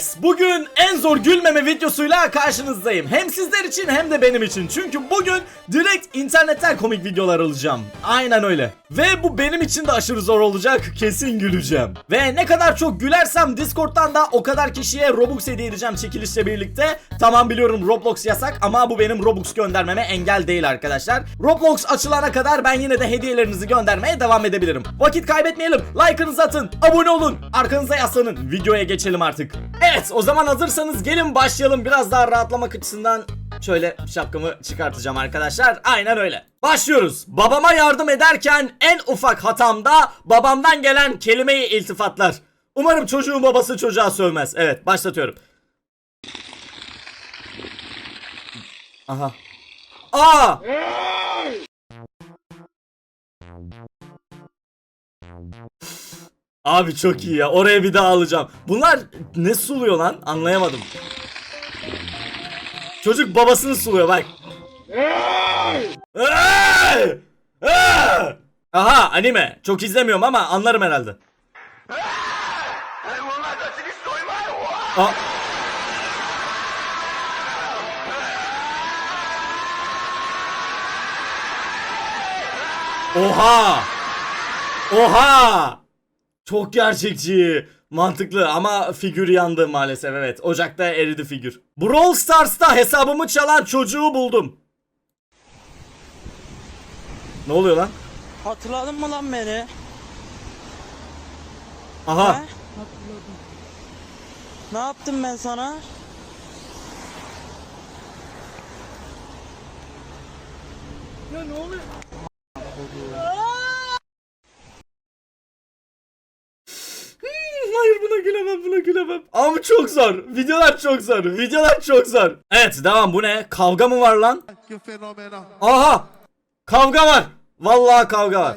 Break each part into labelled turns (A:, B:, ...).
A: Evet, bugün en zor gülmeme videosuyla karşınızdayım. Hem sizler için hem de benim için. Çünkü bugün direkt internetten komik videolar alacağım. Aynen öyle. Ve bu benim için de aşırı zor olacak. Kesin güleceğim. Ve ne kadar çok gülersem Discord'dan da o kadar kişiye Robux hediye edeceğim çekilişle birlikte. Tamam biliyorum Roblox yasak ama bu benim Robux göndermeme engel değil arkadaşlar. Roblox açılana kadar ben yine de hediyelerinizi göndermeye devam edebilirim. Vakit kaybetmeyelim. Like'ınızı atın. Abone olun. Arkanıza yaslanın. Videoya geçelim artık. Evet o zaman hazırsanız gelin başlayalım. Biraz daha rahatlamak açısından şöyle şapkamı çıkartacağım arkadaşlar. Aynen öyle. Başlıyoruz. Babama yardım ederken en ufak hatamda babamdan gelen kelimeyi iltifatlar. Umarım çocuğun babası çocuğa sövmez. Evet başlatıyorum. Aha. Aa! Abi çok iyi ya. Oraya bir daha alacağım. Bunlar ne suluyor lan? Anlayamadım. Çocuk babasını suluyor bak. Aha anime. Çok izlemiyorum ama anlarım herhalde. Aa. Oha! Oha! Çok gerçekçi. Mantıklı ama figür yandı maalesef evet. Ocakta eridi figür. Brawl Stars'ta hesabımı çalan çocuğu buldum. Ne oluyor lan?
B: Hatırladın mı lan beni?
A: Aha.
B: He? Ne yaptım ben sana? Ya ne oluyor?
A: Hmm, Hayır buna gülemem. Ama çok zor. Videolar çok zor. Videolar çok zor. Evet devam bu ne? Kavga mı var lan? Aha. Kavga var. Vallahi kavga var.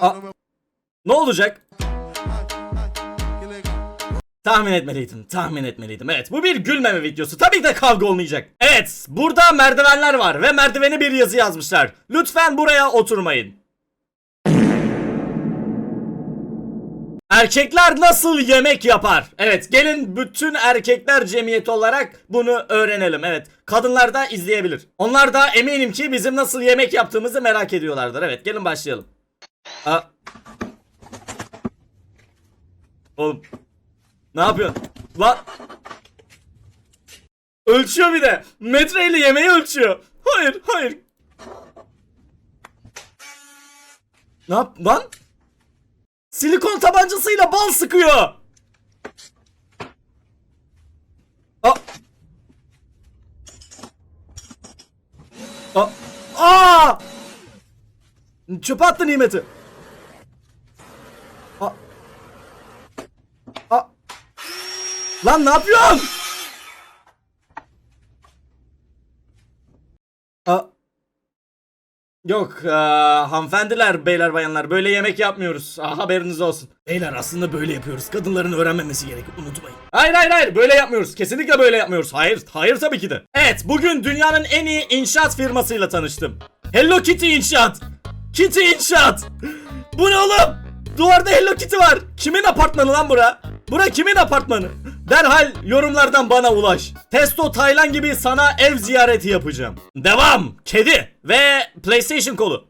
C: A.
A: Ne olacak? Tahmin etmeliydim. Tahmin etmeliydim. Evet bu bir gülmeme videosu. Tabii ki de kavga olmayacak. Evet burada merdivenler var ve merdivene bir yazı yazmışlar. Lütfen buraya oturmayın. Erkekler nasıl yemek yapar? Evet gelin bütün erkekler cemiyeti olarak bunu öğrenelim. Evet kadınlar da izleyebilir. Onlar da eminim ki bizim nasıl yemek yaptığımızı merak ediyorlardır. Evet gelin başlayalım. Aa. Oğlum ne yapıyorsun? Lan. Ölçüyor bir de. Metreyle yemeği ölçüyor. Hayır, hayır. Ne yap lan? Silikon tabancasıyla bal sıkıyor. Aa. Aa. Aa! Çöpe attı nimeti. Aa. Aa. Lan ne yapıyorsun? Aa. Yok eee, hanımefendiler beyler bayanlar böyle yemek yapmıyoruz. Aa, haberiniz olsun. Beyler aslında böyle yapıyoruz. Kadınların öğrenmemesi gerek unutmayın. Hayır hayır hayır böyle yapmıyoruz. Kesinlikle böyle yapmıyoruz. Hayır hayır tabii ki de. Evet bugün dünyanın en iyi inşaat firmasıyla tanıştım. Hello Kitty İnşaat! Kitty İnşaat! Bu ne oğlum Duvarda Hello Kitty var Kimin apartmanı lan bura Bura kimin apartmanı Derhal yorumlardan bana ulaş. Testo Taylan gibi sana ev ziyareti yapacağım. Devam. Kedi ve PlayStation kolu.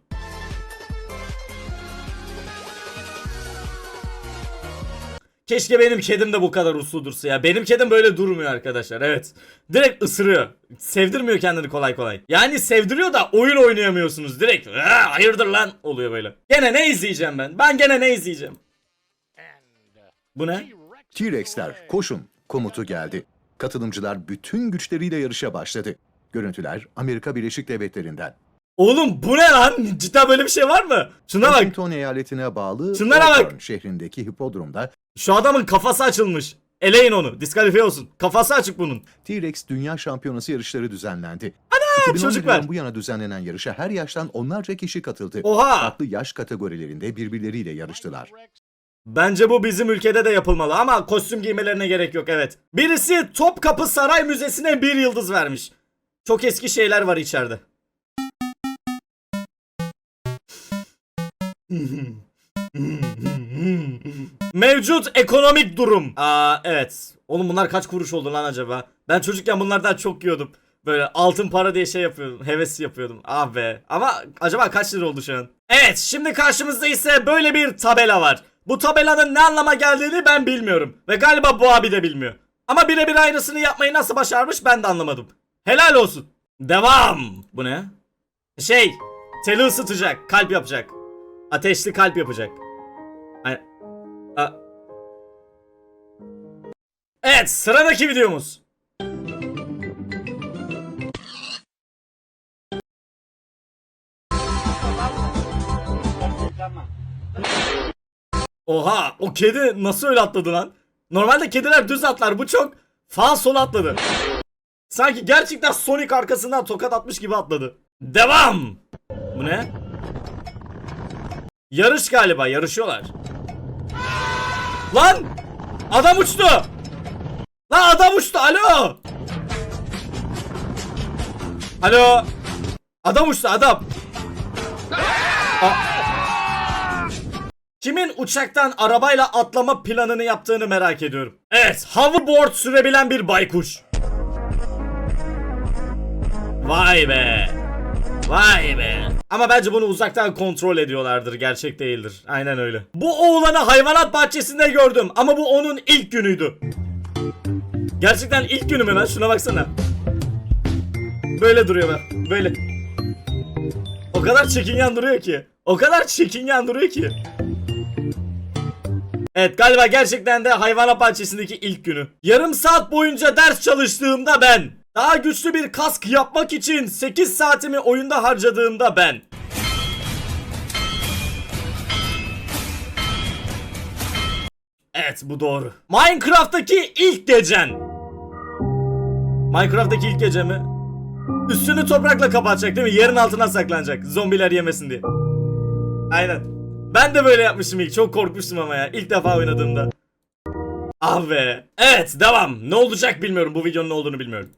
A: Keşke benim kedim de bu kadar uslu dursa ya. Benim kedim böyle durmuyor arkadaşlar. Evet. Direkt ısırıyor. Sevdirmiyor kendini kolay kolay. Yani sevdiriyor da oyun oynayamıyorsunuz. Direkt "Aa, hayırdır lan oluyor böyle. Gene ne izleyeceğim ben? Ben gene ne izleyeceğim? Bu ne?
D: T-Rex'ler koşun komutu geldi. Katılımcılar bütün güçleriyle yarışa başladı. Görüntüler Amerika Birleşik Devletleri'nden.
A: Oğlum bu ne lan? Cidden böyle bir şey var mı? Şuna bak.
D: Washington eyaletine bağlı
A: Şunlara bak.
D: Auburn şehrindeki hipodromda
A: Şu adamın kafası açılmış. Eleyin onu. Diskalifiye olsun. Kafası açık bunun.
D: T-Rex Dünya Şampiyonası yarışları düzenlendi.
A: Ana
D: 2017'den
A: çocuklar.
D: bu yana düzenlenen yarışa her yaştan onlarca kişi katıldı.
A: Oha.
D: Farklı yaş kategorilerinde birbirleriyle yarıştılar.
A: Bence bu bizim ülkede de yapılmalı ama kostüm giymelerine gerek yok evet. Birisi Topkapı Saray Müzesi'ne bir yıldız vermiş. Çok eski şeyler var içeride. Mevcut ekonomik durum. Aa evet. Oğlum bunlar kaç kuruş oldu lan acaba? Ben çocukken bunlardan çok yiyordum. Böyle altın para diye şey yapıyordum. Heves yapıyordum. Ah be. Ama acaba kaç lira oldu şu an? Evet şimdi karşımızda ise böyle bir tabela var. Bu tabelanın ne anlama geldiğini ben bilmiyorum. Ve galiba bu abi de bilmiyor. Ama birebir aynısını yapmayı nasıl başarmış ben de anlamadım. Helal olsun. Devam. Bu ne? Şey. Teli ısıtacak. Kalp yapacak. Ateşli kalp yapacak. Evet sıradaki videomuz. Oha o kedi nasıl öyle atladı lan? Normalde kediler düz atlar bu çok sağ sol atladı. Sanki gerçekten Sonic arkasından tokat atmış gibi atladı. Devam. Bu ne? Yarış galiba yarışıyorlar. Lan! Adam uçtu! Lan adam uçtu alo! Alo! Adam uçtu adam! Kimin uçaktan arabayla atlama planını yaptığını merak ediyorum. Evet, hoverboard sürebilen bir baykuş. Vay be. Vay be. Ama bence bunu uzaktan kontrol ediyorlardır. Gerçek değildir. Aynen öyle. Bu oğlanı hayvanat bahçesinde gördüm. Ama bu onun ilk günüydü. Gerçekten ilk günü mü lan? Şuna baksana. Böyle duruyor bak. Böyle. O kadar çekingen duruyor ki. O kadar çekingen duruyor ki. Evet galiba gerçekten de hayvanat bahçesindeki ilk günü. Yarım saat boyunca ders çalıştığımda ben. Daha güçlü bir kask yapmak için 8 saatimi oyunda harcadığımda ben. Evet bu doğru. Minecraft'taki ilk gecen. Minecraft'taki ilk gece mi? Üstünü toprakla kapatacak değil mi? Yerin altına saklanacak. Zombiler yemesin diye. Aynen. Ben de böyle yapmıştım ilk. Çok korkmuştum ama ya. İlk defa oynadığımda. Ah be. Evet devam. Ne olacak bilmiyorum. Bu videonun ne olduğunu bilmiyorum.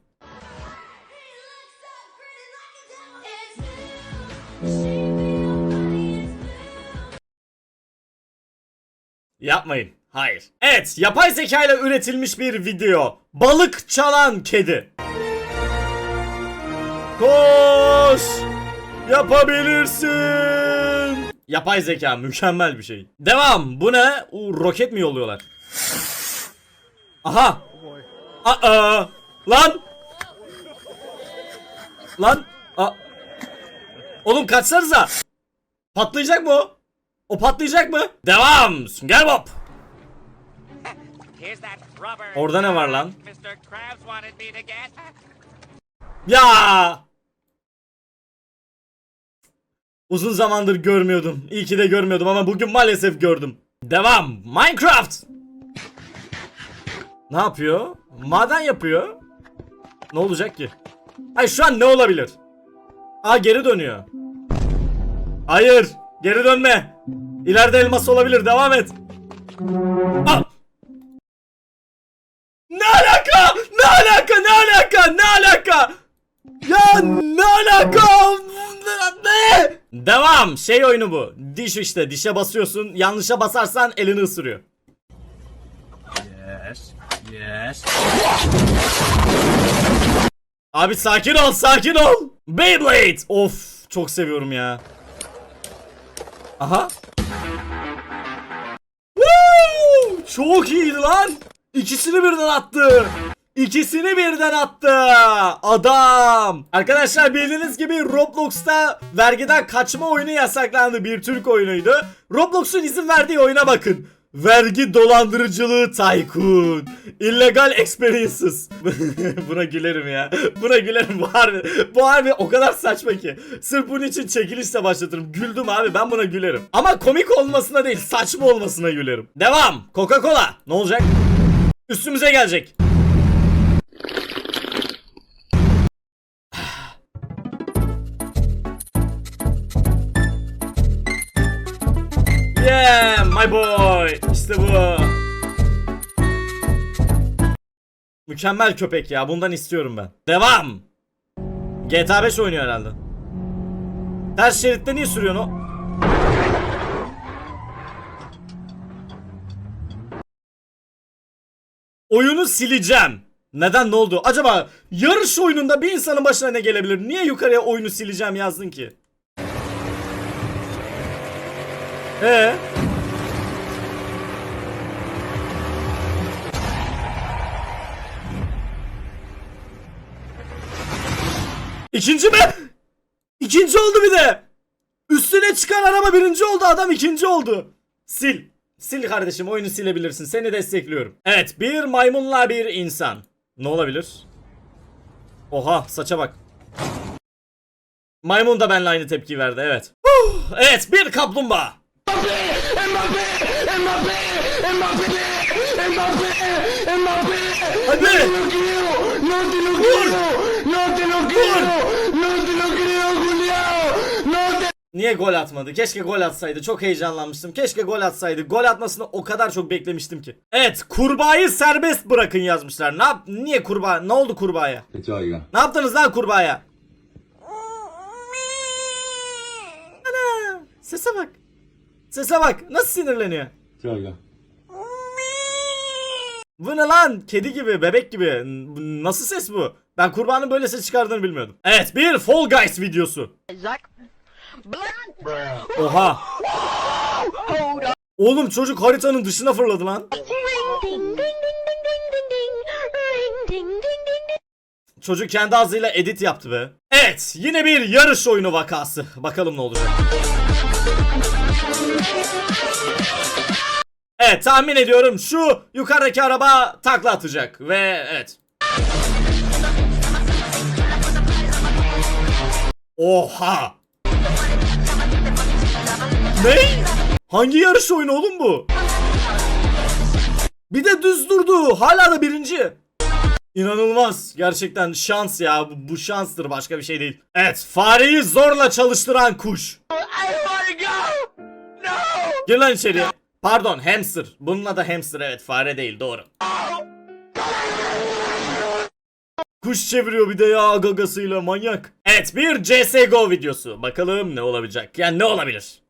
A: Yapmayın. Hayır. Evet, yapay zeka ile üretilmiş bir video. Balık çalan kedi. Koş! Yapabilirsin. Yapay zeka mükemmel bir şey. Devam. Bu ne? U, roket mi yolluyorlar? Aha. Aa. Lan. Lan. Aa. Oğlum kaçsanıza. Patlayacak mı o? O patlayacak mı? Devam. Sünger Bob. Orada ne var lan? Ya! Uzun zamandır görmüyordum. İyi ki de görmüyordum ama bugün maalesef gördüm. Devam. Minecraft. Ne yapıyor? Maden yapıyor. Ne olacak ki? Ay şu an ne olabilir? Aa geri dönüyor. Hayır. Geri dönme. İleride elmas olabilir. Devam et. Aa! Ne alaka? Ne alaka? Ne alaka? Ne alaka? Ya ne alaka? Ne? Devam. Şey oyunu bu. Diş işte. Dişe basıyorsun. Yanlışa basarsan elini ısırıyor.
E: Yes. Yes.
A: Abi sakin ol, sakin ol. Beyblade. Of, çok seviyorum ya. Aha. Woo! Çok iyiydi lan. İkisini birden attı. İkisini birden attı. Adam. Arkadaşlar bildiğiniz gibi Roblox'ta vergiden kaçma oyunu yasaklandı. Bir Türk oyunuydu. Roblox'un izin verdiği oyuna bakın. Vergi dolandırıcılığı tycoon. Illegal experiences. Buna gülerim ya. Buna gülerim bu harbi. Bu harbi o kadar saçma ki. Sırf bunun için çekilişle başlatırım. Güldüm abi ben buna gülerim. Ama komik olmasına değil saçma olmasına gülerim. Devam. Coca-Cola. Ne olacak? Üstümüze gelecek. Yeah, my boy. İşte bu. Mükemmel köpek ya. Bundan istiyorum ben. Devam. GTA 5 oynuyor herhalde. Ters şeritte niye sürüyorsun o? Oyunu sileceğim. Neden ne oldu? Acaba yarış oyununda bir insanın başına ne gelebilir? Niye yukarıya oyunu sileceğim yazdın ki? Ee? İkinci mi? İkinci oldu bir de. Üstüne çıkan araba birinci oldu adam ikinci oldu. Sil. Sil kardeşim oyunu silebilirsin. Seni destekliyorum. Evet bir maymunla bir insan. Ne olabilir? Oha saça bak. Maymun da benimle aynı tepki verdi evet. Evet bir kaplumbağa. Hadi. Niye gol atmadı? Keşke gol atsaydı. Çok heyecanlanmıştım. Keşke gol atsaydı. Gol atmasını o kadar çok beklemiştim ki. Evet, kurbağayı serbest bırakın yazmışlar. Ne yap? Niye kurbağa? Ne oldu kurbağaya? Ne yaptınız lan kurbağaya? Ana! Sese bak. Sese bak. Nasıl sinirleniyor? Bu ne lan? Kedi gibi, bebek gibi. Nasıl ses bu? Ben kurbanın böyle ses çıkardığını bilmiyordum. Evet, bir Fall Guys videosu. Oha. Oğlum çocuk haritanın dışına fırladı lan. Çocuk kendi ağzıyla edit yaptı be. Evet, yine bir yarış oyunu vakası. Bakalım ne olacak. Evet, tahmin ediyorum şu yukarıdaki araba takla atacak ve evet. Oha! Ne? Hangi yarış oyunu oğlum bu? Bir de düz durdu. Hala da birinci. İnanılmaz. Gerçekten şans ya. Bu, bu şanstır başka bir şey değil. Evet. Fareyi zorla çalıştıran kuş. Gir lan içeriye. Pardon hamster. Bununla da hamster evet. Fare değil doğru. Kuş çeviriyor bir de ya gagasıyla manyak. Evet bir CSGO videosu. Bakalım ne olabilecek. Yani ne olabilir?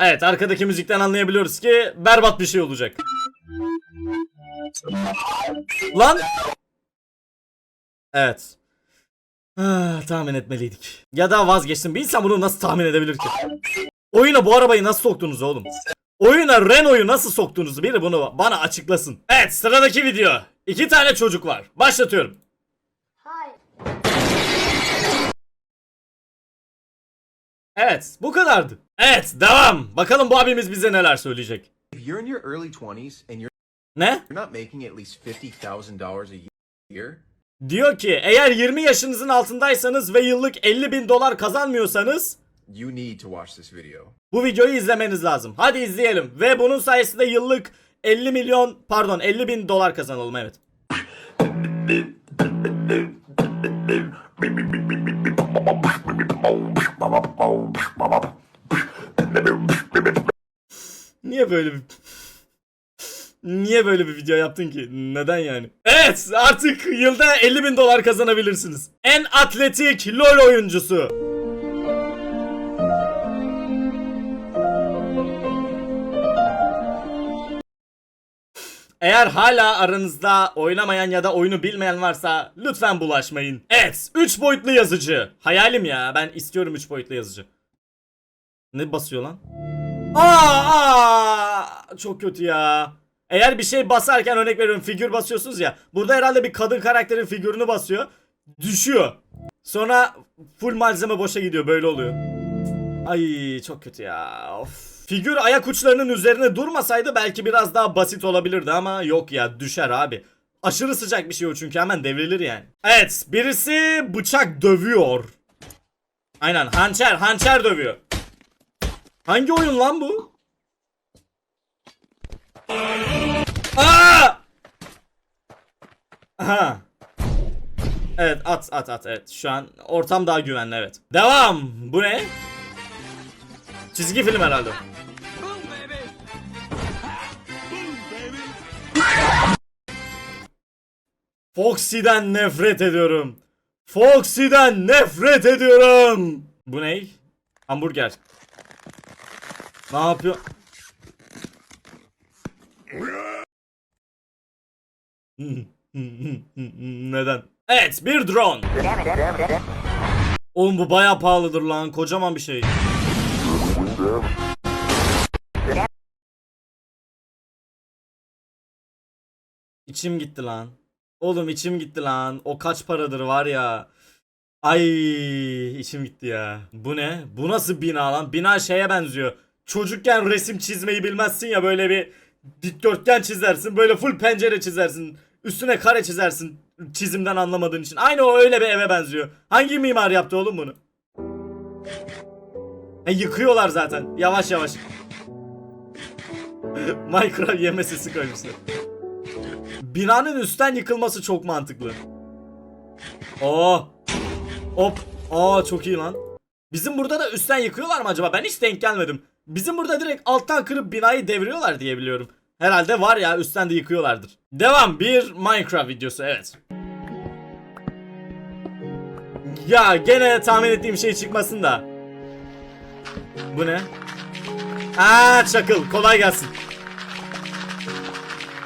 A: Evet arkadaki müzikten anlayabiliyoruz ki berbat bir şey olacak. Lan! Evet. Ah, tahmin etmeliydik. Ya da vazgeçtim. Bir insan bunu nasıl tahmin edebilir ki? Oyuna bu arabayı nasıl soktunuz oğlum? Oyuna Renault'u nasıl soktunuz? Biri bunu bana açıklasın. Evet sıradaki video. İki tane çocuk var. Başlatıyorum. Evet bu kadardı. Evet devam. Bakalım bu abimiz bize neler söyleyecek.
F: If you're in your early 20s and you're
A: Ne?
F: you're not making at least $50,000 a year,
A: Diyor ki eğer 20 yaşınızın altındaysanız ve yıllık 50 bin dolar kazanmıyorsanız
F: you need to watch this video.
A: bu videoyu izlemeniz lazım. Hadi izleyelim ve bunun sayesinde yıllık 50 milyon pardon 50 bin dolar kazanalım evet. Niye böyle bir Niye böyle bir video yaptın ki? Neden yani? Evet artık yılda 50 bin dolar kazanabilirsiniz. En atletik LoL oyuncusu. Eğer hala aranızda oynamayan ya da oyunu bilmeyen varsa lütfen bulaşmayın. Evet 3 boyutlu yazıcı. Hayalim ya ben istiyorum 3 boyutlu yazıcı. Ne basıyor lan? Aa, aa, çok kötü ya. Eğer bir şey basarken örnek veriyorum figür basıyorsunuz ya. Burada herhalde bir kadın karakterin figürünü basıyor. Düşüyor. Sonra full malzeme boşa gidiyor böyle oluyor. Ay çok kötü ya. Of. Figür ayak uçlarının üzerine durmasaydı belki biraz daha basit olabilirdi ama yok ya düşer abi. Aşırı sıcak bir şey o çünkü hemen devrilir yani. Evet birisi bıçak dövüyor. Aynen hançer hançer dövüyor. Hangi oyun lan bu? Aa! Aha. Evet at at at evet şu an ortam daha güvenli evet. Devam. Bu ne? Çizgi film herhalde. Foxy'den nefret ediyorum. Foxy'den nefret ediyorum. Bu ne? Hamburger. Ne yapıyor? Neden? Evet bir drone. Oğlum bu baya pahalıdır lan kocaman bir şey. İçim gitti lan. Oğlum içim gitti lan. O kaç paradır var ya. Ay içim gitti ya. Bu ne? Bu nasıl bina lan? Bina şeye benziyor. Çocukken resim çizmeyi bilmezsin ya böyle bir dikdörtgen çizersin. Böyle full pencere çizersin. Üstüne kare çizersin. Çizimden anlamadığın için. Aynı o öyle bir eve benziyor. Hangi mimar yaptı oğlum bunu? E, yıkıyorlar zaten. Yavaş yavaş. Minecraft yeme sesi koymuşlar. Binanın üstten yıkılması çok mantıklı. Oo. Hop. Aa çok iyi lan. Bizim burada da üstten yıkıyorlar mı acaba? Ben hiç denk gelmedim. Bizim burada direkt alttan kırıp binayı deviriyorlar diye biliyorum. Herhalde var ya üstten de yıkıyorlardır. Devam bir Minecraft videosu evet. Ya gene tahmin ettiğim şey çıkmasın da. Bu ne? Aa çakıl kolay gelsin.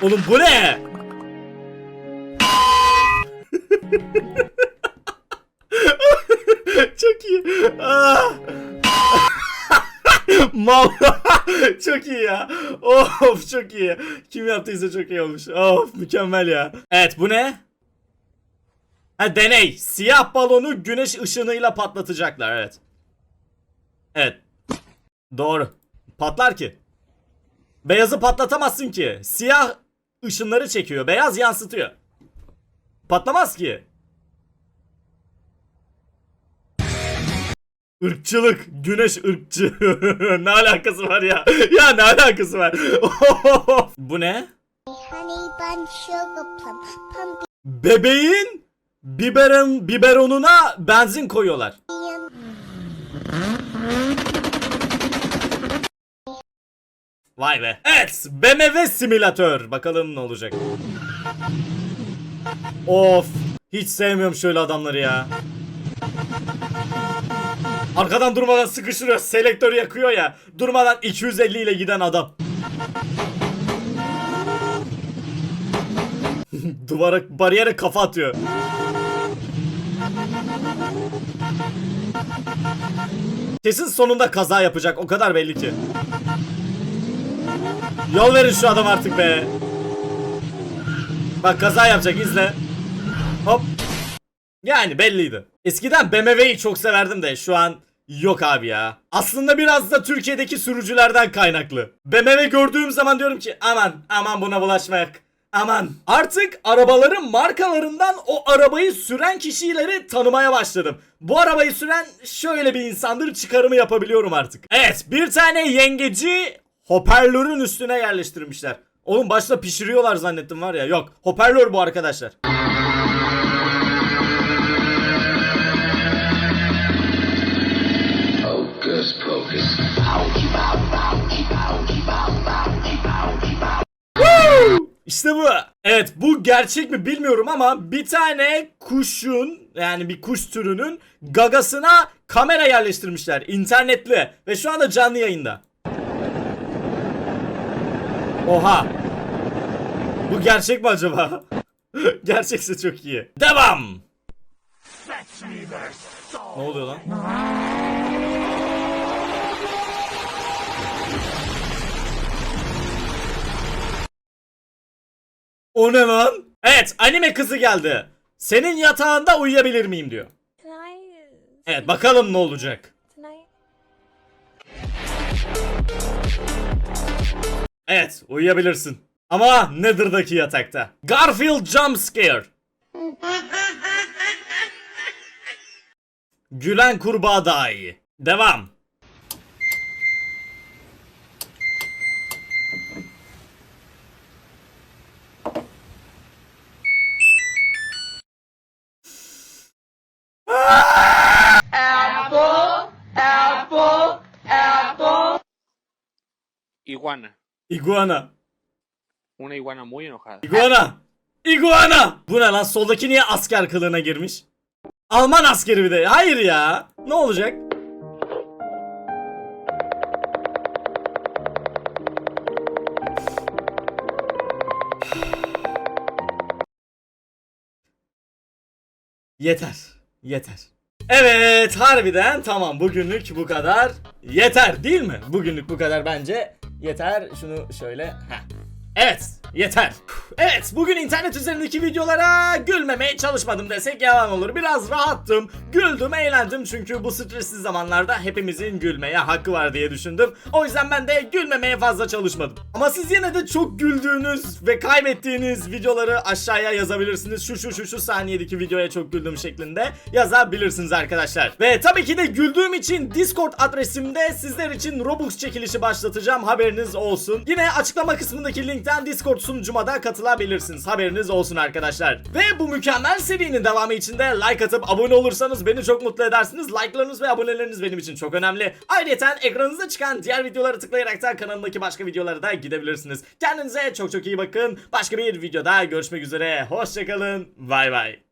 A: Oğlum bu ne? Çok iyi. Ah. Mal. çok iyi ya. Of çok iyi. Kim yaptıysa çok iyi olmuş. Of mükemmel ya. Evet bu ne? Ha deney. Siyah balonu güneş ışınıyla patlatacaklar evet. Evet. Doğru. Patlar ki. Beyazı patlatamazsın ki. Siyah ışınları çekiyor. Beyaz yansıtıyor. Patlamaz ki. Irkçılık. Güneş ırkçı. ne alakası var ya? Ya ne alakası var? Bu ne? Bebeğin biberon biberonuna benzin koyuyorlar. Vay be. Evet, BMW simülatör. Bakalım ne olacak. Of, hiç sevmiyorum şöyle adamları ya. Arkadan durmadan sıkıştırıyor, selektörü yakıyor ya. Durmadan 250 ile giden adam. Duvara, bariyere kafa atıyor. Kesin sonunda kaza yapacak. O kadar belli ki. Yol verin şu adam artık be. Bak kaza yapacak izle. Hop. Yani belliydi. Eskiden BMW'yi çok severdim de şu an yok abi ya. Aslında biraz da Türkiye'deki sürücülerden kaynaklı. BMW gördüğüm zaman diyorum ki aman aman buna bulaşmak. Aman. Artık arabaların markalarından o arabayı süren kişileri tanımaya başladım. Bu arabayı süren şöyle bir insandır çıkarımı yapabiliyorum artık. Evet bir tane yengeci hoparlörün üstüne yerleştirmişler. Oğlum başta pişiriyorlar zannettim var ya. Yok hoparlör bu arkadaşlar. İşte bu. Evet bu gerçek mi bilmiyorum ama bir tane kuşun yani bir kuş türünün gagasına kamera yerleştirmişler internetli ve şu anda canlı yayında. Oha. Bu gerçek mi acaba? Gerçekse çok iyi. Devam. Ne oluyor lan? O ne lan? Evet anime kızı geldi. Senin yatağında uyuyabilir miyim diyor. Evet bakalım ne olacak. Evet uyuyabilirsin. Ama Nether'daki yatakta. Garfield jump scare. Gülen kurbağa daha iyi. Devam.
G: Iguana.
A: Iguana.
G: Una iguana muy enojada.
A: Iguana. Iguana. Bu ne lan soldaki niye asker kılığına girmiş? Alman askeri bir de. Hayır ya. Ne olacak? Yeter. Yeter. Evet harbiden tamam bugünlük bu kadar yeter değil mi? Bugünlük bu kadar bence yeter. Şunu şöyle. Heh. Evet yeter. Evet bugün internet üzerindeki videolara gülmemeye çalışmadım desek yalan olur. Biraz rahattım, güldüm, eğlendim çünkü bu stresli zamanlarda hepimizin gülmeye hakkı var diye düşündüm. O yüzden ben de gülmemeye fazla çalışmadım. Ama siz yine de çok güldüğünüz ve kaybettiğiniz videoları aşağıya yazabilirsiniz. Şu şu şu şu saniyedeki videoya çok güldüm şeklinde yazabilirsiniz arkadaşlar. Ve tabii ki de güldüğüm için Discord adresimde sizler için Robux çekilişi başlatacağım. Haberiniz olsun. Yine açıklama kısmındaki linkten Discord sunucuma da katılabilirsiniz. Haberiniz olsun arkadaşlar. Ve bu mükemmel serinin devamı için de like atıp abone olursanız beni çok mutlu edersiniz. Like'larınız ve aboneleriniz benim için çok önemli. Ayrıca ekranınızda çıkan diğer videoları tıklayarak da kanalımdaki başka videolara da gidebilirsiniz. Kendinize çok çok iyi bakın. Başka bir videoda görüşmek üzere. Hoşçakalın. Bay bay.